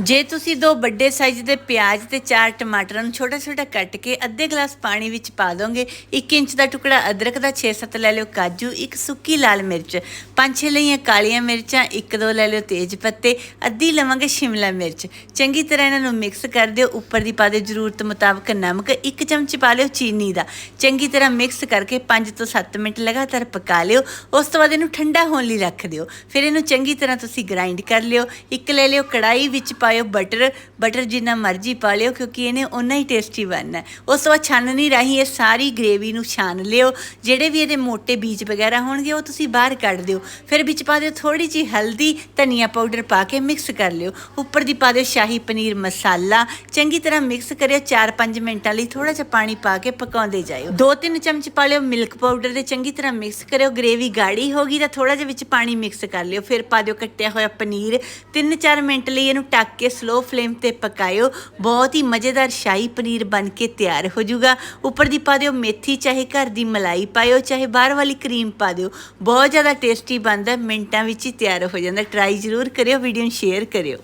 ਜੇ ਤੁਸੀਂ ਦੋ ਵੱਡੇ ਸਾਈਜ਼ ਦੇ ਪਿਆਜ਼ ਤੇ ਚਾਰ ਟਮਾਟਰਾਂ ਨੂੰ ਛੋਟਾ ਛੋਟਾ ਕੱਟ ਕੇ ਅੱਧੇ ਗਲਾਸ ਪਾਣੀ ਵਿੱਚ ਪਾ ਦੋਗੇ 1 ਇੰਚ ਦਾ ਟੁਕੜਾ ਅਦਰਕ ਦਾ 6-7 ਲੈ ਲਿਓ ਕਾਜੂ, ਇੱਕ ਸੁੱਕੀ ਲਾਲ ਮਿਰਚ, ਪੰਜ ਛੇ ਲਈਆਂ ਕਾਲੀਆਂ ਮਿਰਚਾਂ, ਇੱਕ ਦੋ ਲੈ ਲਿਓ ਤੇਜ ਪੱਤੇ, ਅੱਧੀ ਲਵਾਂਗੇ ਸ਼ਿਮਲਾ ਮਿਰਚ। ਚੰਗੀ ਤਰ੍ਹਾਂ ਇਹਨਾਂ ਨੂੰ ਮਿਕਸ ਕਰ ਦਿਓ, ਉੱਪਰ ਦੀ ਪਾ ਦਿਓ ਜ਼ਰੂਰਤ ਮੁਤਾਬਕ ਨਮਕ, ਇੱਕ ਚਮਚ ਪਾ ਲਿਓ ਚੀਨੀ ਦਾ। ਚੰਗੀ ਤਰ੍ਹਾਂ ਮਿਕਸ ਕਰਕੇ 5 ਤੋਂ 7 ਮਿੰਟ ਲਗਾਤਾਰ ਪਕਾ ਲਿਓ, ਉਸ ਤੋਂ ਬਾਅਦ ਇਹਨੂੰ ਠੰਡਾ ਹੋਣ ਲਈ ਰੱਖ ਦਿਓ। ਫਿਰ ਇਹਨੂੰ ਚੰਗੀ ਤਰ੍ਹਾਂ ਤੁਸੀਂ ਗ੍ਰਾਈਂਡ ਕਰ ਲਿਓ, ਇੱਕ ਲੈ ਲਿਓ ਕੜਾਈ ਵਿੱਚ ਪਾਇਓ ਬਟਰ ਬਟਰ ਜਿੰਨਾ ਮਰਜ਼ੀ ਪਾ ਲਿਓ ਕਿਉਂਕਿ ਇਹਨੇ ਓਨਾ ਹੀ ਟੇਸਟੀ ਬਣਨਾ ਉਸ ਤੋਂ ਬਾਅਦ ਛਾਨਣੀ ਰਾਹੀਂ ਇਹ ਸਾਰੀ ਗ੍ਰੇਵੀ ਨੂੰ ਛਾਨ ਲਿਓ। ਜਿਹੜੇ ਵੀ ਇਹਦੇ ਮੋٹے ਬੀਜ ਵਗੈਰਾ ਹੋਣਗੇ, ਉਹ ਤੁਸੀਂ ਬਾਹਰ ਕੱਢ ਦਿਓ। ਫਿਰ ਵਿੱਚ ਪਾ ਦਿਓ ਥੋੜੀ ਜਿਹੀ ਹਲਦੀ, ਧਨੀਆ ਪਾਊਡਰ ਪਾ ਕੇ ਮਿਕਸ ਕਰ ਲਿਓ। ਉੱਪਰ ਦੀ ਪਾ ਦਿਓ ਸ਼ਾਹੀ ਪਨੀਰ ਮਸਾਲਾ। ਚੰਗੀ ਤਰ੍ਹਾਂ ਮਿਕਸ ਕਰਿਓ 4-5 ਮਿੰਟਾਂ ਲਈ ਥੋੜਾ ਜਿਹਾ ਪਾਣੀ ਪਾ ਕੇ ਪਕਾਉਂਦੇ ਜਾਇਓ। 2-3 ਚਮਚ ਪਾ ਲਿਓ ਮਿਲਕ ਪਾਊਡਰ ਦੇ, ਚੰਗੀ ਤਰ੍ਹਾਂ ਮਿਕਸ ਕਰਿਓ। ਗ੍ਰੇਵੀ ਗਾੜੀ ਹੋ ਗਈ ਤਾਂ ਥੋੜਾ ਜਿਹਾ ਵਿੱਚ ਪਾਣੀ ਮਿਕਸ ਕਰ ਲਿਓ। ਫਿਰ ਪਾ ਦਿਓ ਕੱਟਿਆ ਹੋਇਆ ਪਨੀਰ। 3-4 ਮਿੰਟ ਲਈ ਇਹਨੂੰ ਟੱਕ ਕੇ ਸਲੋ ਫਲੇਮ ਤੇ ਪਕਾਇਓ। ਬਹੁਤ ਹੀ ਮਜ਼ੇਦਾਰ ਸ਼ਾਹੀ ਪਨੀਰ ਬਣ ਕੇ ਤਿਆਰ ਹੋ ਜਾਊਗਾ। ਉੱਪਰ ਦੀ ਪਾ ਦਿਓ ਮੇਥੀ, ਚਾਹੇ ਘਰ ਦੀ ਮਲਾਈ ਪਾਇਓ, ਚਾਹੇ ਬਾਹਰ ਵਾਲੀ ਕਰੀਮ ਪਾ ਦਿਓ। ਬਹੁਤ ਜ਼ਿਆਦਾ ਟੇਸਟੀ ਬਣਦਾ, ਮਿੰਟਾਂ ਵਿੱਚ ਹੀ ਤਿਆਰ ਹੋ ਜਾਂਦਾ। ਟਰਾਈ ਜ਼ਰੂਰ ਕਰਿਓ ਵੀਡੀਓ ਨੂੰ ਸ਼ੇਅਰ ਕਰਿਓ।